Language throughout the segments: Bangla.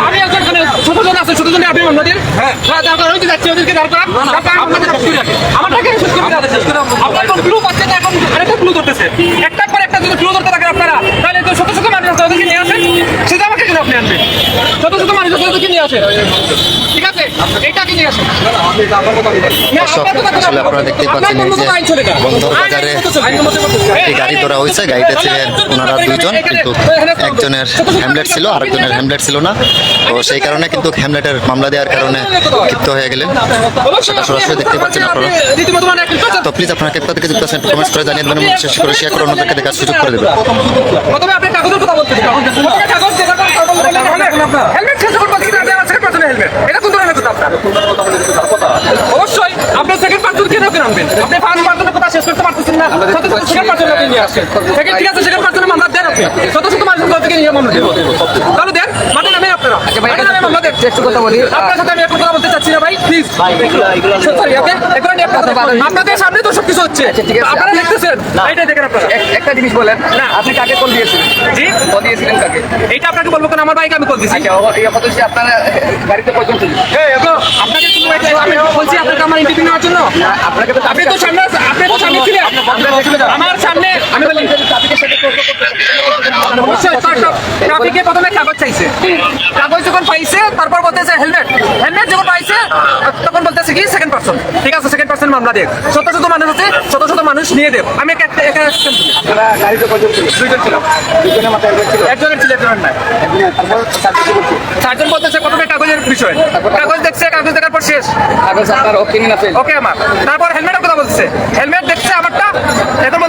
আমি একজন এখানে ছোট জন আছে ছোট জনে আপনি হ্যাঁ। হইতে যাচ্ছে ওদেরকে দাঁড় করা আপনাকে আমার টাকা শেষ করে আপনার এখন আরেকটা ক্লু ধরতেছে। একটা পর একটা যদি ক্লু ধরতে থাকেন আপনারা তাহলে তো শত শত মানুষ আছে ওদেরকে নিয়ে আসেন সেটা আমাকে কেন আপনি আনবেন শত শত মানুষ আছে ঠিক নিয়ে আসেন আপনার তো কথা আসলে আপনারা দেখতেই পাচ্ছেন এই যে। বন্দর বাজারে। একটি গাড়ি ধরা হয়েছে ছিলেন ওনারা দুইজন কিন্তু একজনের হ্যামলেট ছিল আরেকজনের হ্যামলেট ছিল না তো সেই কারণে কিন্তু হ্যামলেটের মামলা দেওয়ার কারণে ক্ষিপ্ত হয়ে গেলেন সেটা সরাসরি দেখতে পাচ্ছেন আপনারা মানে তো প্লিজ আপনারা কোথা থেকে যুক্ত আছেন কমেন্টস করে জানিয়ে দেবেন এবং বিশেষ করে শেয়ার করে অন্যদেরকে দেখার সুযোগ করে দেবেন প্রথমে আপনি কাগজের কথা কাগজ পারছি না আপনার সেকেন্ড পার্সনের হেলমেট এটা কোন ধরনের কথা আপনার অবশ্যই আপনি সেকেন্ড পার্সন কেন কেন আনবেন আপনি ফার্স্ট পার্সনের কথা শেষ করতে পারতেছেন না। সেকেন্ড পার্সনের আপনি নিয়ে আসছেন সেকেন্ড ঠিক আছে সেকেন্ড পার্সনের মামলা দেন আপনি। শত শত মানুষের থেকে নিয়ে মামলা দেন তাহলে দেন। আপনারা মানে নামে একটু কথা বলি। আপনার সাথে আমি একটু কথা বলতে চাচ্ছি না ভাই প্লিজ সরি ওকে আপনার আপনাদের সামনে তো সবকিছু হচ্ছে। আচ্ছা। আপনারা দেখতেছেন। এইটাই দেখেন আপনারা। একটা জিনিস বলেন। না। আপনি কাকে কল দিয়েছিলেন? জি? কল দিয়েছিলেন কাকে? এইটা আপনাকে বলব কেন? আমার বাইকে আমি কল দিছি। আচ্ছা এই কথা হচ্ছে আপনারা গাড়িতে কজন ছিল এই, এগো, আপনাকে শুধু আমি বলছি আপনাকে আমার ইন্টারভিউ নেওয়ার জন্য। আপনাকে তো আপনি তো সামনে আপনি তো সামনে ছিলেন। আমার সামনে আমি বলি অবশ্যই ট্রাফিকে প্রথমে কাগজ চাইছে। কাগজ যখন পাইছে তারপর বলতেছে হেলমেট। হেলমেট যখন পাইছে তখন বলতেছে কি সেকেন্ড পার্সন ঠিক আছে সেকেন্ড পার্সন মামলা দেখ শত শত মানুষ আছে শত শত মানুষ নিয়ে দেব। আমি একটা একটা- দুইজন ছিলাম। একজনের ছিল একজনের নাই। চারজন বলতেছে প্রথমে কাগজের বিষয়। কাগজ? দেখছে কাগজ দেখার পর শেষ। কাগজ আপনার ওকে আমার। তারপর হেলমেটের কথা বলতেছে। হেলমেট দেখছে আমারটা এখন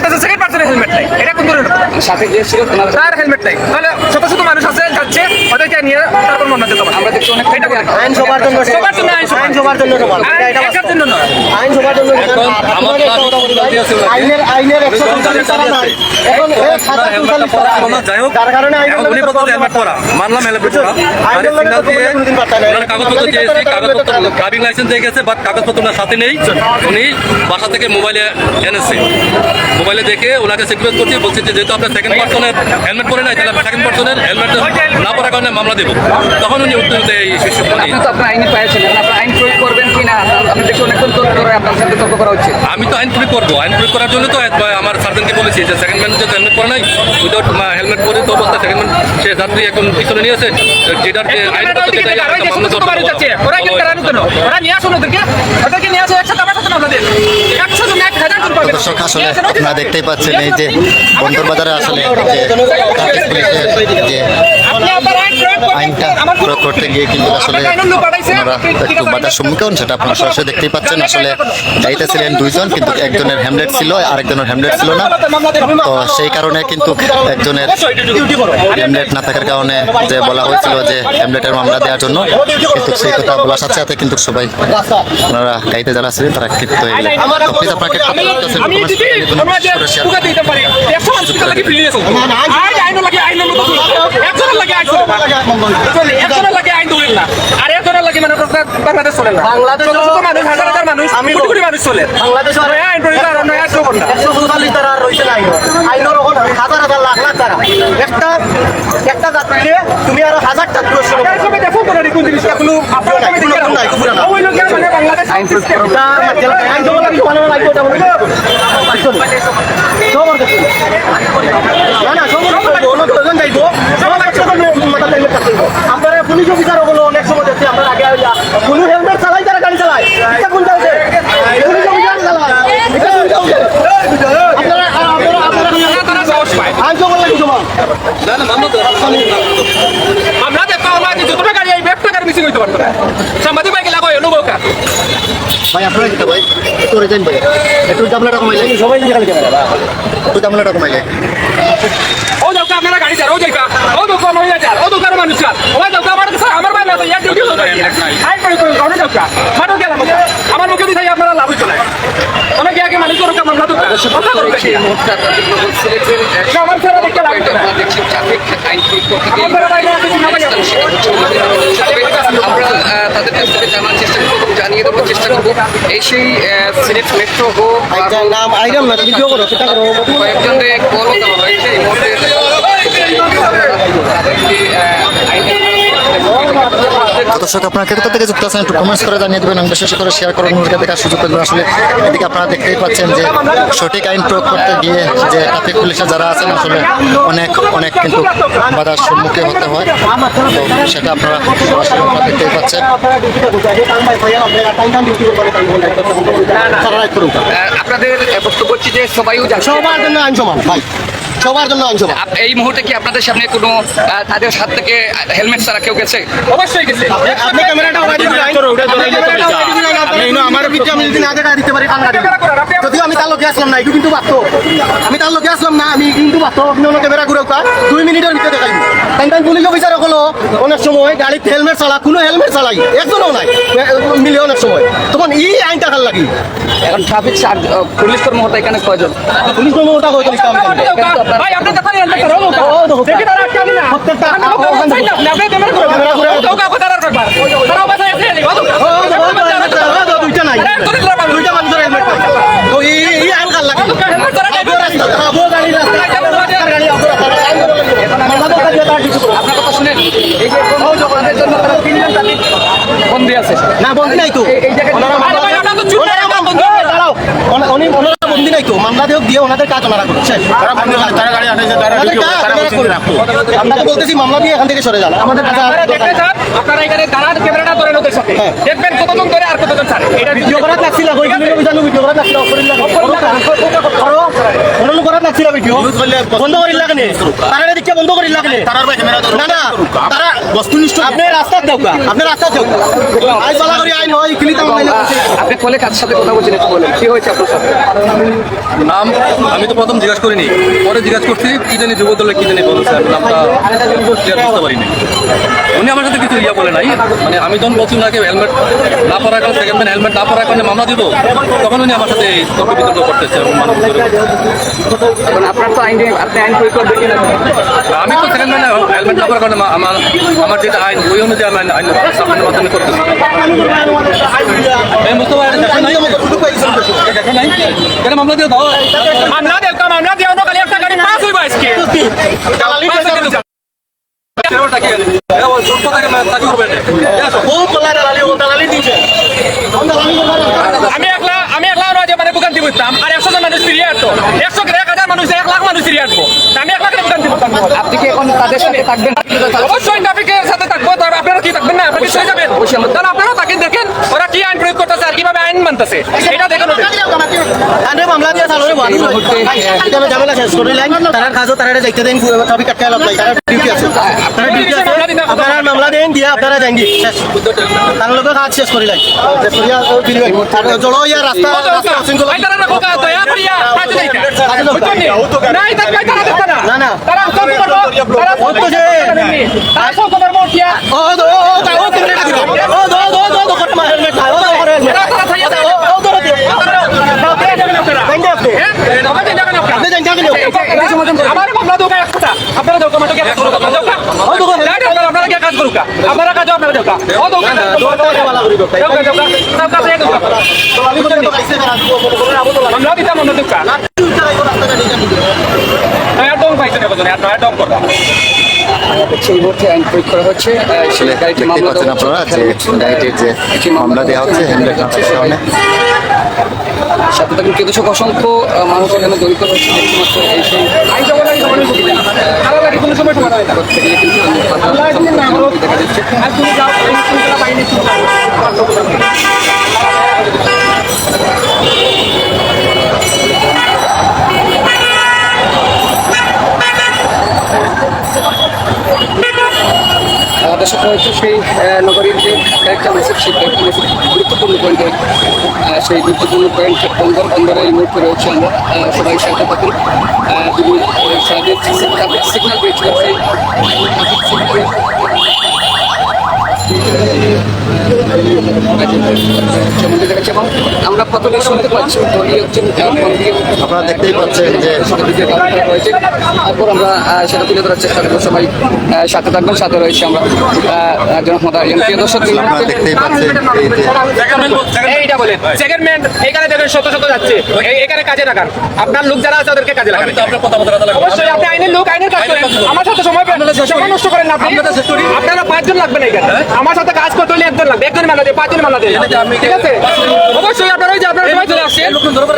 হেলমেট নাই। এটা কোন ধরনের? সাথে যে ছিল তার হেলমেট নাই। তাহলে শত শত মানুষ আছে যাচ্ছে ওদেরকে নিয়ে তারপর মনে হচ্ছে তোমার আমরা দেখছি অনেক এটা আইন সবার জন্য সবার জন্য আইন আইন সবার জন্য এটা একার জন্য নয়। আইন সবার জন্য ভাই, আইনের আইনের নাই। এখন এক হাজার পঁয়তাল্লিশ যাই হোক। যার কারণে আইনের উনি বলতে হেলমেট পরা। মানলাম হেলমেট পরা। আর সিগন্যাল দিয়ে কোনোদিন পাত্তা নেই। ওনার কাগজপত্র দিয়েছি কাগজপত্র কাগজ ড্রাইভিং লাইসেন্স দিয়ে গেছে বাট কাগজপত্র ওনার সাথে নেই। উনি বাসা থেকে মোবাইলে এনেছে। মোবাইলে দেখে ওনাকে সিকিউর করছি বলছি যে যেহেতু আপনার সেকেন্ড পার্সনের হেলমেট পরে নাই তাহলে সেকেন্ড পার্সনের হেলমেট না পরার কারণে মামলা দেবো। তখন উনি উত্তর দেয় এই শিশু আইনি পাইছেন আইন প্রয়োগ করবেন কি না আপনি দেখছি অনেকক্ষণ তর্ক করে আপনার সাথে তর্ক করা হচ্ছে আমি তো আইন প্রয়োগ করব। আইন প্রয়োগ করার জন্য তো আমার সার্জনকে বলেছি যে সেকেন্ড ম্যান যে হেলমেট পরে নাই উইদাউট হেলমেট পরে তো অবস্থা সেকেন্ড ম্যান সে যাত্রী এখন পিছনে নিয়েছে যেটার যে আইন দর্শক আসলে আপনারা দেখতেই পাচ্ছেন এই যে বন্দর বাজারে আসলে যে আইনটা প্রয়োগ করতে গিয়ে কিন্তু আসলে একটু বাধার সম্মুখীন সেটা আপনারা সরাসরি দেখতেই পাচ্ছেন। আসলে গাড়িতে ছিলেন দুইজন কিন্তু একজনের হ্যামলেট ছিল আরেকজনের হ্যামলেট ছিল না। তো সেই কারণে কিন্তু একজনের হ্যামলেট না থাকার কারণে যে বলা হয়েছিল যে হ্যামলেটের মামলা দেওয়ার জন্য কিন্তু সেই কথা বলার সাথে সাথে কিন্তু সবাই ওনারা গাড়িতে যারা ছিলেন তারা ক্ষিপ্ত হয়ে গেলেন তো প্লিজ আপনাকে লাগে আইন আইন লাগে আইন লাগে আইন আইন আইন আইন আইন আপনারা আইন আইন সবার কাছে না বাংলাদেশ মানুষ হাজার হাজার মানুষ কোটি কোটি মানুষ চলে বাংলাদেশ একশো চল্লিশ তারা রয়েছে না সবার কাছে অন্য প্রয়োজন যাইবো সবার কাছে মাথা থাকতে আপনারা পুলিশ অফিসার ওগুলো অনেক সময় দেখছি আপনার আগে আইলা কোনো হেলমেট চালাই তারা গাড়ি চালায়। এটা কোন যাচ্ছে পুলিশ অফিসার চালায়। এটা কোন যাচ্ছে আপনারা আপনারা আপনারা তারা সাহস পায় আইন জমা লাগবে জমা আমরা দেখো আমরা যত টাকা গাড়ি এই ব্যাগ টাকার মিসিং হইতে পারতো না। সাংবাদিক ভাই গেলা অনুভব কার ভাই আপনারা ভাই? একটু রেজাইন ভাই একটু জামলাটা কমাইলে। সবাই নিকাল কেন একটু জামলাটা কমাইলে। আমরা গাড়ি চাল ও যাই ও দোকান হইয়া চাল ও দোকান মানুষ চাল ও যাও আমার কাছে আমার ভাই না তো ইয়ার ডিউটি হতো আই করে করে গনে যাও মাটো গেলাম আমার মুখে দিই আপনারা লাভ হইতো না। অনেক আগে মানুষ করো কাম আমরা তো কথা করবে না, আমার ছেলে দেখতে লাগবে না। আমরা তাদের কাছ থেকে জানার চেষ্টা করব জানিয়ে দেওয়ার চেষ্টা করব। এই সেই সিলেট মেট্রো হোক আচ্ছা নাম আইরাম না ভিডিও করো সেটা করো। কয়েকজনের কলও দেওয়া হয়েছে এই মুহূর্তে দর্শক আপনারা কে কোথা থেকে যুক্ত আছেন একটু কমেন্টস করে জানিয়ে দেবেন এবং বিশেষ করে শেয়ার করে অন্যকে দেখার সুযোগ করে দেবেন আসলে এদিকে আপনারা দেখতেই পাচ্ছেন যে সঠিক আইন প্রয়োগ করতে গিয়ে যে ট্রাফিক পুলিশে যারা আছেন আসলে অনেক অনেক কিন্তু বাধার সম্মুখীন হতে হয়। তো সেটা আপনারা সরাসরি আপনারা দেখতেই পাচ্ছেন। আপনাদের বক্তব্য হচ্ছে যে যাচ্ছে। সবার জন্য আইন সমান ভাই। সবার জন্য আইন এই মুহূর্তে কি আপনাদের সামনে কোনো তাদের হাত থেকে হেলমেট ছাড়া কেউ গেছে অবশ্যই গেছে আপনি ক্যামেরাটা আমার পিঠে আমি যদি আগে দিতে পারি কান গাড়ি যদিও আমি তার লোকে আসলাম না কিন্তু বাস্তব। আমি তার লোকে আসলাম না আমি কিন্তু বাস্তব। আপনি অন্য ক্যামেরা ঘুরে উঠা দুই মিনিটের ভিতরে দেখাই তাই তাই পুলিশ অফিসার হলো অনেক সময় গাড়িতে হেলমেট চালা কোনো হেলমেট চালাই একজনও নাই মিলে অনেক সময়। তখন এই আইনটা খাল লাগি। এখন ট্রাফিক পুলিশ কর্মকর্তা এখানে কয়জন পুলিশ কর্মকর্তা ইসলাম ভাই আপনি ধরো নৌকা ও, দেখি তারা আটকে আমি না প্রত্যেকটা আপনি ক্যামেরা দাও। দুইটা নাই আরে, ধরে দিলাম আমি। দুইটা মানুষের হেলমেট নাই তো এই এই আইন খাল লাগি হেলমেট ছাড়া আবো রাস্তা আবো গাড়ি রাস্তা গাড়ি আবো রাস্তা আপনার কথা শুনেন এই যে আপনাদের জন্য তারা তিনজন ট্রাফিক বন্দি আছে। না বন্দি নাই তো। করে উনি- ওনারা বন্দি নাই মামলা দিয়ে ওনাদের কাজ ওনারা করছে। আপনাকে বলতেছি মামলা দিয়ে এখান থেকে সরে যান। আমাদের আপনারা দেখবেন নেই। এখানে দাঁড়ান ক্যামেরাটা ধরেন ওদের সাথে। হ্যাঁ। দেখবেন কতজন ধরে আর কতজন ছাড়ে। এটা ভিডিও করাত লাগছিল কই ভিডিও বিজানু ভিডিও করাত লাগছিল অপরিল লাগে করো লাগছিল ভিডিও বন্ধ লাগে তারা দিকে বন্ধ লাগে না না তারা বস্তুনিষ্ঠ আপনি রাস্তা আপনি রাস্তা আই বালা করি আইন হয় কিলি মাইলে আপনি কলে কার সাথে কথা বলছেন একটু বলেন কি হয়েছে আপনার সাথে? নাম আমি তো প্রথম জিজ্ঞাসা করিনি পরে জিজ্ঞাসা করছি কি জানি যুব দলের কি জানি বলছে আমি নামটা clear বুঝতে পারিনি। উনি আমার সাথে কিছু ইয়া বলে নাই। মানে আমি যখন বলছি ওনাকে হেলমেট না পরার কারণে সেকেন্ড হেলমেট না পরার কারণে মামলা দিব তখন উনি আমার সাথে তর্ক বিতর্ক করতেছে এবং মানুষ করে। এখন আপনার তো আইন আপনি আইন প্রয়োগ করবেন কিনা? আমি তো সেকেন্ড ম্যান হেলমেট না পরার আমার আমার যেটা আইন ওই অনুযায়ী আমি আইন মাধ্যমে করতেছি। মামলা দিয়ে দাও। মামলা মামলা একটা গাড়ি পাস হইবা আজকে। আমি একলা আমি একলা রাজে মানে বুকান দিব আর একশো জন মানুষ ফিরিয়ে আসতো একশো মানুষ এক লাখ মানুষ ফিরিয়ে আসব। আমি এক লাখ বুকান দিব আপনি কি এখন তাদের সাথে থাকবেন? অবশ্যই ট্রাফিকের সাথে থাকব তবে আপনারা কি থাকবেন না? আপনারা কি যাবেন। তাহলে আপনারাও তাকে দেখেন ওরা কি আইন প্রয়োগ করতেছে আর কীভাবে আইন মানতেছে। এটা দেখেন। আরে মামলা দিয়ে এটা ঝামেলা শেষ করে লাইন। তারা কাজও তারা যাইতে দেন টপিক কাটতে লাভ নাই তারা ডিউটি আছে। আপনারা ডিউটি আছে। আপনারা মামলা দেন দিয়ে আপনারা যান দি শেষ তার লোকে কাজ শেষ করে লাই শেষ করিয়া ইয়া রাস্তা রাস্তা আপনারা। দেন হ্যাঁ? দোকা দোকা দোকা থেকে দোকা মামলা দিতাম আমরা দোকা নয়া ডং পাইছে দেখো জনে নয়া ডং করবা সেই মুহূর্তে আইন প্রয়োগ করা হচ্ছে সেই গাড়িতে মামলা দেওয়া আপনারা হচ্ছে। যে গাড়িটির যে মামলা দেওয়া হচ্ছে না থাকার কারণে সাথে থাকুন কিন্তু অসংখ্য মানুষ এখানে জড়িত রয়েছে শুধুমাত্র এই সেই আই জগৎ আই জগৎ আরও লাগে কোনো সময় সময় হয় না করতে গেলে কিন্তু অনেক বাধা সম্মুখীন দেখা যাচ্ছে আর তুমি যাও এই শৃঙ্খলা বাহিনী তুমি যাও আমার তো কথা নেই। আমাদের সাথে হচ্ছে সেই নগরীর যে কয়েকটা মেসেজ সেই কয়েকটা মেসেজ গুরুত্বপূর্ণ পয়েন্টে সেই গুরুত্বপূর্ণ পয়েন্ট বন্দর বন্দরে এই মুহূর্তে রয়েছে আমরা সবাই সাথে থাকুন। তিনি সিগন্যাল পেয়েছিলেন সেই আমরা প্রথমে শুনতে পাচ্ছি আপনারা দেখতেই পাচ্ছেন যে হয়েছে। তারপর আমরা সেটা তুলে ধরার চেষ্টা করব সবাই সাথে থাকবেন সাথে রয়েছে আমরা আহ, প্রিয় দর্শক আপনারা দেখতেই পাচ্ছেন এইটা বলেন সেকেন্ড ম্যান এখানে দেখেন শত শত যাচ্ছে। এখানে কাজে লাগান। আপনার লোক যারা আছে ওদেরকে কাজে লাগান। আমি তো আপনার কথা বলতে কথা লাগবে। অবশ্যই আপনি আইনের লোক আইনের কাজ করেন। আমার সাথে সময় পেন সময় নষ্ট করেন না আপনারা পাঁচজন লাগবে না এখানে। আমার সাথে কাজ করতে হলে একজন লাগবে একজন মানা দেয় পাঁচজন মানা দিয়ে ঠিক আছে? অবশ্যই আপনারা যে আপনারা সবাই চলে আসছেন।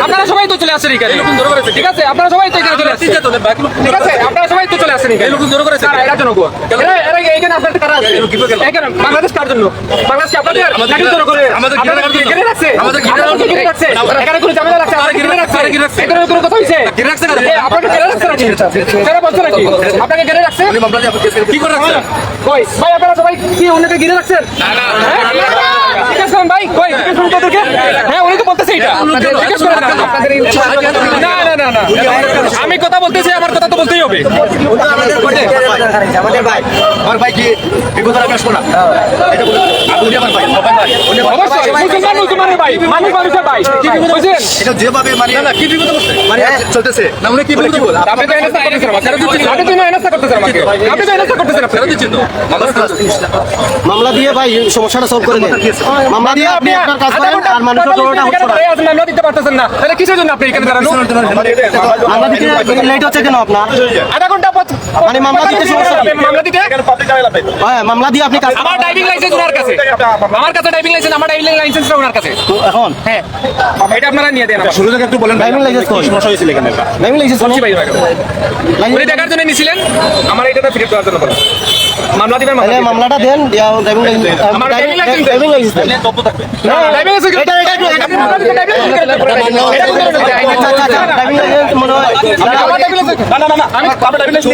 আপনারা সবাই তো চলে আসছেন এখানে। ঠিক আছে? আপনারা সবাই তো এখানে চলে আসছেন। ঠিক আছে। আপনারা সবাই তো চলে আসছেন এখানে এই লোকজন জোর করেছে। কারা? এরা জনগণ এরা এরা এখানে আপনাদের কারা আছে এখানে বাংলাদেশ কার জন্য বাংলাদেশ কি আপনাদের নাকি জোর করে আমাদের ঘিরে আপনাদের রাখার জন্য। ঘিরে রাখছে আমাদের ঘিরে রাখার আপনাদের ঘিরে রাখছে এখানে কোনো ঝামেলা রাখছে কারা ঘিরে ঘিরে রাখছে? রাখছে ঘিরে রাখছে? এখানে কোনো কথা হইছে ঘিরে রাখছে কারা? আপনাকে ঘিরে রাখছে নাকি সেটা বলছো নাকি আপনাকে ঘিরে রাখছে কি করে রাখছেন কই ভাই আপনারা সবাই কি অন্যকে ঘিরে রাখছেন হ্যাঁ? জিজ্ঞেস করেন ভাই কই জিজ্ঞেস করুন তাদেরকে হ্যাঁ উনি তো বলতেছে এটা জিজ্ঞেস করেন আপনাদের না না না না আমি কথা বলতেছি আমার কথা তো বলতেই হবে আমাদের ভাই। আমার ভাই কি বিপদ রাখার শোনা এটা বলে আপনি আমার ভাই আমার ভাই। অবশ্যই। মুসলমান মুসলমানের ভাই। মানুষ মানুষের ভাই। বুঝছেন? এটা যেভাবে মানে না কি বিপদ করছে মানে চলতেছে। না উনি কি বিপদ করছে আপনি তো এনএসটা করতেছেন আমাকে। আপনি তো এনএসটা করতেছেন আমাকে। আপনি তো এনএসটা করতেছেন ফেরত দিচ্ছেন তো? মামলা দিয়ে ভাই সমস্যাটা সলভ করে দেন। মামলা দিয়ে আপনি আপনার কাজ করেন আর মানুষের জন্য হচ্ছে না। আপনি মামলা দিতে পারতেছেন না। তাহলে কিসের জন্য আপনি এখানে দাঁড়ানো? মামলা দিতে লেট হচ্ছে কেন আপনার? আধা ঘণ্টা মানে মামলা দিতে সমস্যা কি? মামলা দিতে? হ্যাঁ মামলা দিয়ে আপনি কাজ আমার ড্রাইভিং লাইসেন্স ওনার কাছে। আমার কাছে ড্রাইভিং লাইসেন্স আমার ড্রাইভিং লাইসেন্সটা ওনার কাছে। এখন? হ্যাঁ। এটা আপনারা নিয়ে দেন শুরু থেকে একটু বলেন ড্রাইভিং লাইসেন্স কই? সমস্যা হয়েছিল এখানে? ড্রাইভিং লাইসেন্স বলছি ভাই ভাই। দেখার জন্য নিছিলেন। আমার এটা ফিরে দেওয়ার জন্য বলেন। মামলা দিবেন মামলা মামলাটা দেন ড্রাইভিং লাইসেন্স। ড্রাইভিং লাইসেন্স দেন না, driving license- এটা- এটা- আচ্ছা? আচ্ছা ড্রাইভিং লাইসেন্স মনে হয় ড্রাইভিং লাইসেন্স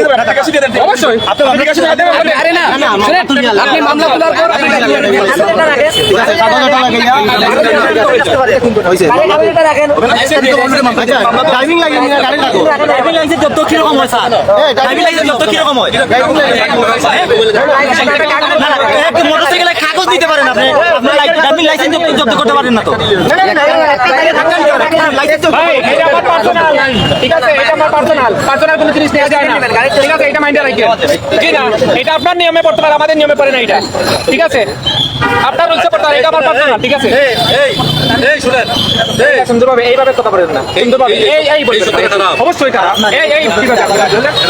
আচ্ছা ড্রাইভিং লাইসেন্স ড্রাইভিং লাইসেন্স জব্দ কীরকম হয় স্যার ড্রাইভিং লাইসেন্স জব্দ কীরকম হয় মোটরসাইকেলের কাগজ দিতে পারেন আপনি আপনি ড্রাইভিং লাইসেন্স জব্দ করতে পারেন না তো এটা ঠিক আছে, এটা আমার personal। Personal কোনো জিনিস নেওয়া যায় না। ঠিক আছে, এটা মাইন্ডে রাখেন। জি না, এটা আপনার নিয়মে পড়তে পারে, আমাদের নিয়মে পড়ে না এটা। ঠিক আছে? আপনার রুলসে পড়তে পারে, এটা আমার personal, ঠিক আছে? এই এই এই। শুনেন এই সুন্দরভাবে এইভাবে কথা বলেন না। সুন্দরভাবে এই এই এই খারাপ। অবশ্যই খারাপ। এই এই ঠিক আছে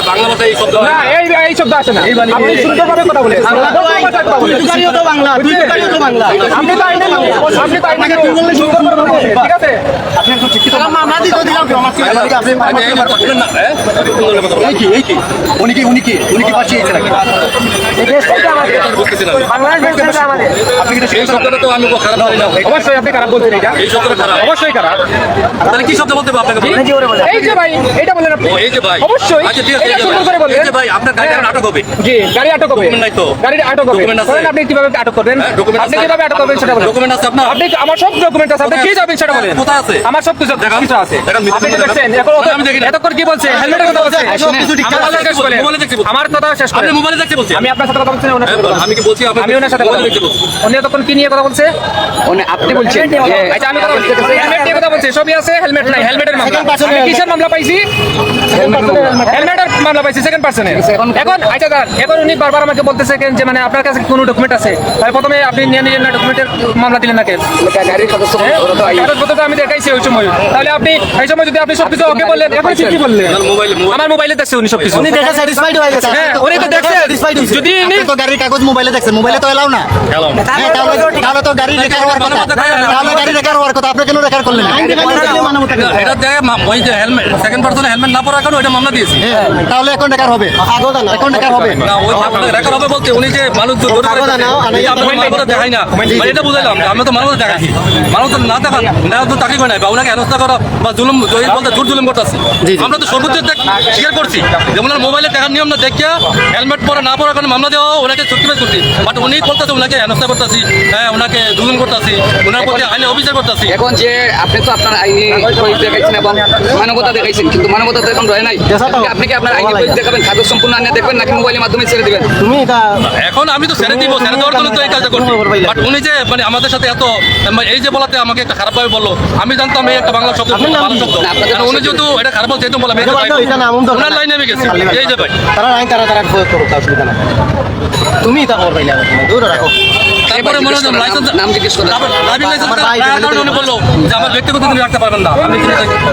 বাংলা ভাষায় এই শব্দ না এই এই শব্দ আসে না। আপনি সুন্দরভাবে কথা বলেন। বলেন। গাড়িও তো বাংলা দুই তো বাংলা। আপনি তো আইনের আপনি তো আইনের লোক। সুন্দরভাবে ঠিক আছে? মামলা দিতে দিলাম কি আমার আপনি আমি এই শুনেন না বলেন। কি এই কি? উনি কি উনি কি? উনি কি পাঠিয়েছে নাকি? বুঝতেছি না আমি। এই শব্দটা তো আমি খারাপ জানি না। অবশ্যই আপনি খারাপ বলছেন এটা। এই শব্দটা খারাপ অবশ্যই খারাপ তাহলে কি শব্দ বলতে হবে আপনাকে? বলেন? এই যে ভাই এটা বলেন আপনি। এই যে ভাই। অবশ্যই। আচ্ছা ঠিক আছে এটা এই যে সুন্দর করে ভাই। বলবেন এই যে ভাই আপনার গাড়ি আটক হবে। জি গাড়ি আটক হবে। Document নাই তো? গাড়ি আটক হবে। Document আছে? আপনি কীভাবে আটক করবেন? হ্যাঁ, আপনি কীভাবে আটক করবেন সেটা বলেন। ডকুমেন্ট আছে আপনার। আপনি আমার সব ডকুমেন্ট আছে। আপনি কি যাবেন সেটা বলেন। কোথায় আছে? আমার সব কিছু কিছু আছে। আপনি দেখছেন এখন অত- আমি দেখি না। এতক্ষণ কি বলছে? হেলমেটের কথা বলছে? সব কিছু ঠিক আছে। কথা শেষ করেন মোবাইলে দেখছি বলছি। আমার কথা শেষ আপনি মোবাইলে দেখতে বলছি। আমি আপনার সাথে কথা বলছি না বলছি? আমি কি বলছি আমি ওনার সাথে কথা মোবাইলে বলছি। উনি এতক্ষণ কি নিয়ে কথা বলছে? উনি আপনি বলছেন। আচ্ছা আমি কথা বলছি। হেলমেট নিয়ে কথা বলছি। সবই আছে হেলমেট নাই হেলমেটের মামলা। আমি কিসের মামলা পাইছি? হেলমেটের মামলা পাইছি সেকেন্ড পার্সনের এখন আচ্ছা দাঁড়ান, এখন উনি বারবার আমাকে বলতেছে কেন যে মানে আপনার কাছে কোনো ডকুমেন্ট আছে? প্রথমে আপনি নিয়ে নিলেন না ডকুমেন্টের মামলা দিলেন না কেন? গাড়ির সদস্য হ্যাঁ? কাগজপত্র আমি দেখাইছি ওই সময়। তাহলে আপনি এই সময় যদি আপনি সবকিছু ওকে বললেন এখন কি বললেন? আমার মোবাইলে দেখছে উনি সবকিছু। উনি দেখে স্যাটিসফাইড হয়ে গেছে। হ্যাঁ উনি তো দেখছে। যদি ইনি তো গাড়ির কাগজ মোবাইলে দেখছেন। মোবাইলে তো এলাও না। হ্যাঁ, তাহলে তাহলে তো গাড়ি রেখার হওয়ার কথা তাহলে গাড়ি রেখার হওয়ার কথা আপনি কেন রেখার করলেন? এটা ওই যে হেলমেট সেকেন্ড পার্সনে হেলমেট না পরার কারণে ওইটা মামলা দিয়েছি। হ্যাঁ, তাহলে এখন রেখার হবে। এখন রেখার হবে। না ওই আপনাদের হবে বলতে উনি যে মানুষ ধরে যে দেখাই না। মানে এটা বুঝাইলাম যে আমরা তো মানুষ দেখাচ্ছি মানুষ না দেখান না তো তাকে কয় নাই বা ওনাকে হেনস্থা করা বা জুলুম বলতে জোর জুলুম করতেছি। আমরা তো সর্বোচ্চ স্বীকার করছি। যেমন ওনার মোবাইলে টাকার নিয়ম না দেখিয়া হেলমেট পরা না পরার কারণে মামলা দেওয়া ওনাকে সাবস্ক্রাইব করছি বাট উনি বলতেছে ওনাকে হেনস্থা করতেছি হ্যাঁ ওনাকে দুজন করতেছি। ওনার প্রতি আইনে অভিযোগ করতেছি। এখন যে আপনি তো আপনার আইনি প্রয়োগ দেখাইছেন এবং মানবতা দেখাইছেন কিন্তু মানবতা তো এখন রয়ে নাই। আপনি কি আপনার আইনি প্রয়োগ দেখাবেন কাগজ সম্পূর্ণ আনিয়ে দেখবেন নাকি মোবাইলের মাধ্যমে ছেড়ে দিবেন? তুমি এখন আমি তো ছেড়ে দিব ছেড়ে দেওয়ার জন্য তো এই কাজটা করছি। বাট উনি যে মানে আমাদের সাথে এত মানে এই যে বলাতে আমাকে একটা খারাপভাবে বলল আমি জানতাম এই একটা বাংলা শব্দ ভালো শব্দ। উনি যেহেতু এটা খারাপ বলছে যেহেতু বললাম ওনার লাইনে আমি গেছি। এই যে ভাই। তারা আইন তারা তারা করুক অসুবিধা না তুমি এটা করবে না দূরে রাখো। তারপরে মনে হলো লাইসেন্স নাম জিজ্ঞেস করল ড্রাইভিং লাইসেন্স আমার ভাই উনি বলল যে আমার ব্যক্তিগত তুমি রাখতে পারবেন না। আমি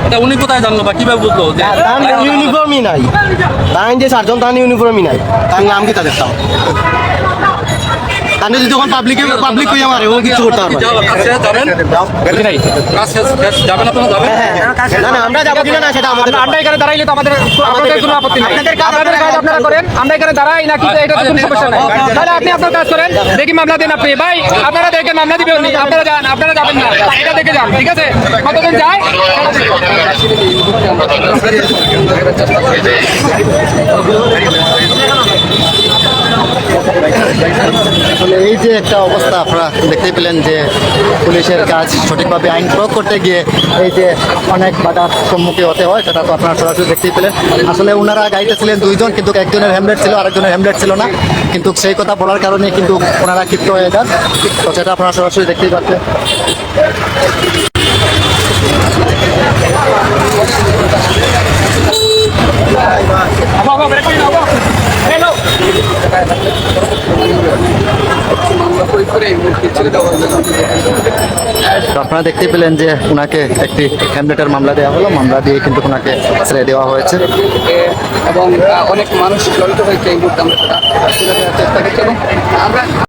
এটা উনি কোথায় জানলো বা কীভাবে বুঝলো যে তার ইউনিফর্মই নাই। তাই যে চারজন তার ইউনিফর্মই নাই। তার নাম কি তাদের তাও? তাহলে যদি যখন পাবলিকে পাবলিক কইয়া মারে ও কিছু করতে পারবে। না। না না আমরা যাব কিনা না সেটা আমাদের আমরা এখানে দাঁড়াইলে তো আমাদের আপনাদের কোনো আপত্তি নেই। আপনাদের কাজ আপনারা করেন। আমরা এখানে দাঁড়াই না কিন্তু এটা কোনো সমস্যা নাই। তাহলে আপনি আপনার কাজ করেন। দেখি মামলা দিন আপনি। ভাই আপনারা দেখে মামলা দিবেন নি, আপনারা যান আপনারা যাবেন না। এটা দেখে যান ঠিক আছে? কতজন যায়? আসলে এই যে একটা অবস্থা আপনারা দেখতে পেলেন যে পুলিশের কাজ সঠিকভাবে আইন প্রয়োগ করতে গিয়ে এই যে অনেক বাধার সম্মুখীন হতে হয়, সেটা তো আপনারা সরাসরি দেখতেই পেলেন। আসলে ওনারা গাড়িতে ছিলেন দুইজন, কিন্তু একজনের হ্যামলেট ছিল, আরেকজনের হ্যামলেট ছিল না। কিন্তু সেই কথা বলার কারণে কিন্তু ওনারা ক্ষিপ্ত হয়ে যান। তো সেটা আপনারা সরাসরি দেখতেই পাচ্ছেন। মামলা প্রয়োগ করে এই মুহূর্তে ছেড়ে দেওয়া হলো আপনারা দেখতে পেলেন যে ওনাকে একটি হ্যামলেটের মামলা দেওয়া হলো। মামলা দিয়ে কিন্তু ওনাকে ছেড়ে দেওয়া হয়েছে। এবং অনেক মানুষ জড়িত হয়েছে এই মুহূর্তে আমরা চেষ্টা করছি এবং আমরা